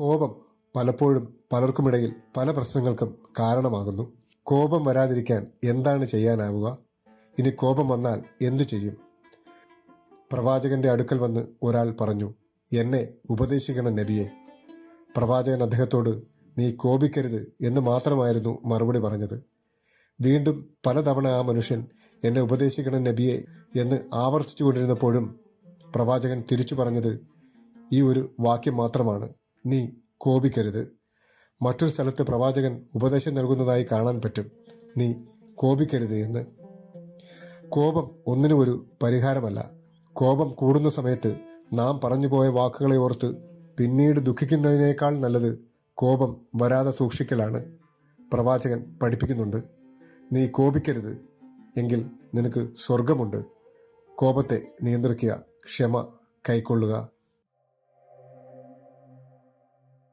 കോപം പലപ്പോഴും പലർക്കുമിടയിൽ പല പ്രശ്നങ്ങൾക്കും കാരണമാകുന്നു. കോപം വരാതിരിക്കാൻ എന്താണ് ചെയ്യാനാവുക? ഇനി കോപം വന്നാൽ എന്തു ചെയ്യും? പ്രവാചകന്റെ അടുക്കൽ വന്ന് ഒരാൾ പറഞ്ഞു എന്നെ ഉപദേശിക്കണം നബിയെ. പ്രവാചകൻ അദ്ദേഹത്തോട് നീ കോപിക്കരുത് എന്ന് മാത്രമായിരുന്നു മറുപടി പറഞ്ഞത്. വീണ്ടും പലതവണ ആ മനുഷ്യൻ എന്നെ ഉപദേശിക്കണം നബിയെ എന്ന് ആവർത്തിച്ചു കൊണ്ടിരുന്നപ്പോഴും പ്രവാചകൻ തിരിച്ചു പറഞ്ഞത് ഈ ഒരു വാക്യം മാത്രമാണ്. നീ കോപിക്കരുത്. മറ്റൊരു സ്ഥലത്ത് പ്രവാചകൻ ഉപദേശം നൽകുന്നതായി കാണാൻ പറ്റും. നീ കോപിക്കരുത് എന്ന്. കോപം ഒന്നിനും ഒരു പരിഹാരമല്ല. കോപം കൂടുന്ന സമയത്ത് നാം പറഞ്ഞുപോയ വാക്കുകളെ ഓർത്ത് പിന്നീട് ദുഃഖിക്കുന്നതിനേക്കാൾ നല്ലത് കോപം വരാതെ സൂക്ഷിക്കലാണ്. പ്രവാചകൻ പഠിപ്പിക്കുന്നുണ്ട് നീ കോപിക്കരുത് എങ്കിൽ നിനക്ക് സ്വർഗമുണ്ട് കോപത്തെ നിയന്ത്രിക്കുക ക്ഷമ കൈക്കൊള്ളുക.